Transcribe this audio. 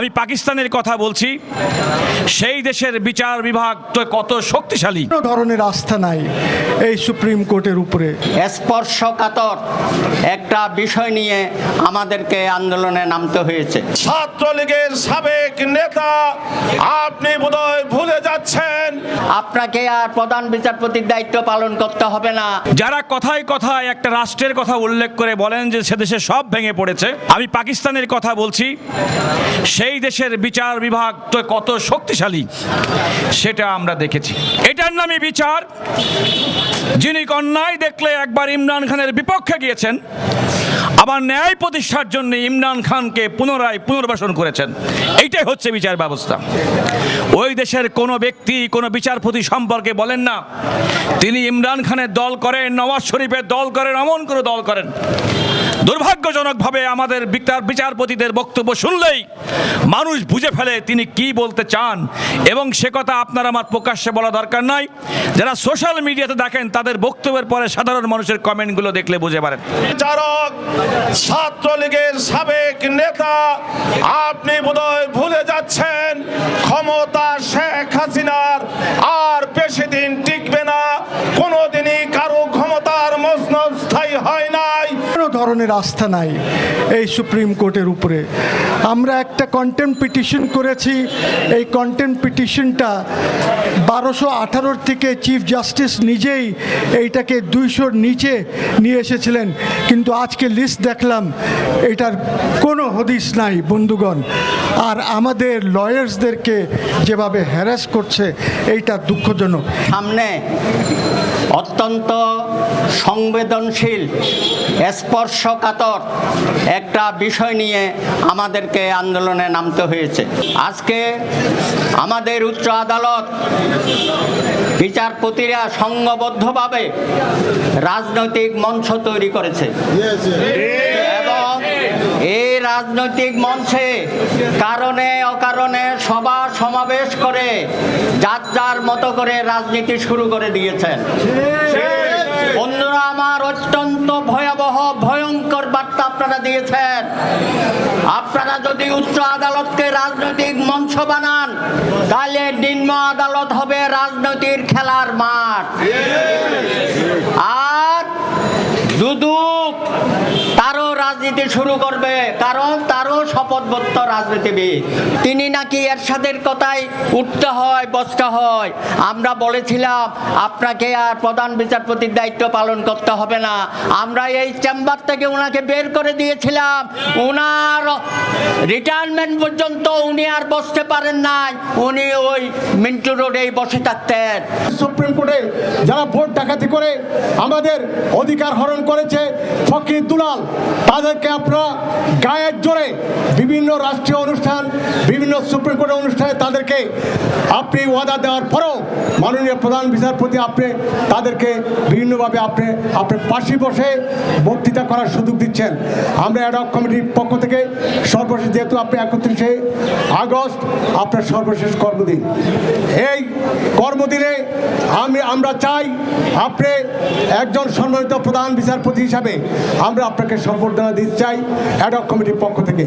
আমি পাকিস্তানের কথা বলছি। সেই দেশের বিচার বিভাগ তো কত শক্তিশালী। কোনো ধরনের আস্থা নাই এই সুপ্রিম কোর্টের উপরে। স্পর্শকাতর একটা বিষয় নিয়ে আমাদেরকে আন্দোলনে নামতে হয়েছে। ছাত্রলীগের সাবেক নেতা আপনি বোধহয় ভুলে যাচ্ছেন। আপনাকে আর প্রধান বিচারপতির দায়িত্ব পালন করতে হবে না। যারা কথায় কথায় একটা রাষ্ট্রের কথা উল্লেখ করে বলেন যে সে দেশে সব ভেঙে পড়েছে আমি পাকিস্তানের কথা বলছি। সেই দেশের বিচার বিভাগ তো কত শক্তিশালী, সেটা আমরা দেখেছি। এটার নামে বিচার। যিনি অন্যায় দেখলে একবার ইমরান খানের বিপক্ষে গিয়েছেন, আবার ন্যায় প্রতিষ্ঠার জন্য ইমরান খানকে পুনরায় পুনর্বাসন করেছেন। এইটাই হচ্ছে বিচার ব্যবস্থা। ওই দেশের কোনো ব্যক্তি, কোনো বিচারপতি সম্পর্কে বলেন না। তিনি ইমরান খানের দল করেন, নওয়াজ শরীফের দল করেন অমন করে দল করেন। দুর্ভাগ্যজনকভাবে আমাদের বিচার বিচারপতিদের বক্তব্য শুনলেই মানুষ বুঝে ফেলে তিনি কি বলতে চান। এবং সে কথা আপনার আমার প্রকাশ্যে বলা দরকার নাই। যারা সোশ্যাল মিডিয়াতে দেখেন, তাদের বক্তব্যের পরে সাধারণ মানুষের কমেন্টগুলো দেখলে বুঝে পারেন। বিচারক, ছাত্রলীগের সাবেক নেতা, আপনি বোধহয় ভুলে যাচ্ছেন, ক্ষমতা শেখ হাসিনার আর বেশি দিন টিকবে না। কোনোদিনই কারও ক্ষমতার মসনদ স্থায়ী হয় কোনো ধরনের আস্থা নাই এই সুপ্রিম কোর্টের উপরে। আমরা একটা কন্টেন্ট পিটিশন করেছি। এই কন্টেন্ট পিটিশনটা বারোশো আঠারোর থেকে চিফ জাস্টিস নিজেই এইটাকে দুইশোর নিচে নিয়ে এসেছিলেন। কিন্তু আজকে লিস্ট দেখলাম, এটার কোনো হদিস নাই বন্ধুগণ। আর আমাদের লয়ার্সদেরকে যেভাবে হ্যারাস করছে, এইটা দুঃখজনক। সামনে অত্যন্ত সংবেদনশীল, স্পর্শকাতর একটা বিষয় নিয়ে আমাদেরকে আন্দোলনে নামতে হয়েছে। আজকে আমাদের উচ্চ আদালত বিচারপতিরা সংঘবদ্ধভাবে রাজনৈতিক মঞ্চ তৈরি করেছে। রাজনৈতিক মঞ্চে কারণে অকারণে সভা সমাবেশ করে যার যার মতো করে রাজনীতি শুরু করে দিয়েছেন। বন্ধুরা, আমার অত্যন্ত ভয়াবহ, ভয়ঙ্কর বার্তা আপনারা দিয়েছেন। আপনারা যদি উচ্চ আদালতকে রাজনৈতিক মঞ্চ বানান, তাহলে নিম্ন আদালত হবে রাজনৈতিক খেলার মাঠ। আর তারও রাজনীতি শুরু করবে। কারণ তারও শপথবদ্ধ রাজনীতিবিদ। তিনি নাকি এরশাদের কথায় উঠতে হয়, বসতে হয়। আমরা বলেছিলাম, আপনাকে আর প্রধান বিচারপতির দায়িত্ব পালন করতে হবে না। আমরা এই চেম্বার থেকে ওনাকে বের করে দিয়েছিলাম। ওনার রিটায়ারমেন্ট পর্যন্ত উনি আর বসতে পারেন নাই। উনি ওই মিন্টু রোডেই বসে থাকতেন। সুপ্রিম কোর্টে যারা ভোট ডাকাতি করে, আমাদের অধিকার হরণ করেছে ফকির দুলাল তাদেরকে আপনারা গায়ের জোরে বিভিন্ন রাষ্ট্রীয় অনুষ্ঠান, বিভিন্ন সুপ্রিম কোর্টের অনুষ্ঠানে তাদেরকে আপনি ওয়াদা দেওয়ার পরেও মাননীয় প্রধান বিচারপতি আপনি তাদেরকে বিভিন্নভাবে আপনি আপনার পাশে বসে বক্তৃতা করার সুযোগ দিচ্ছেন। আমরা অ্যাডক কমিটির পক্ষ থেকে সর্বশেষ যেহেতু আপনি একত্রিশে আগস্ট, আপনার সর্বশেষ কর্মদিন। এই কর্মদিনে আমি, আমরা চাই আপনি একজন সম্মানিত প্রধান বিচারপতি হিসাবে আমরা আপনাকে সম্বর্ধনা দিতে চাই অ্যাডক কমিটির পক্ষ থেকে।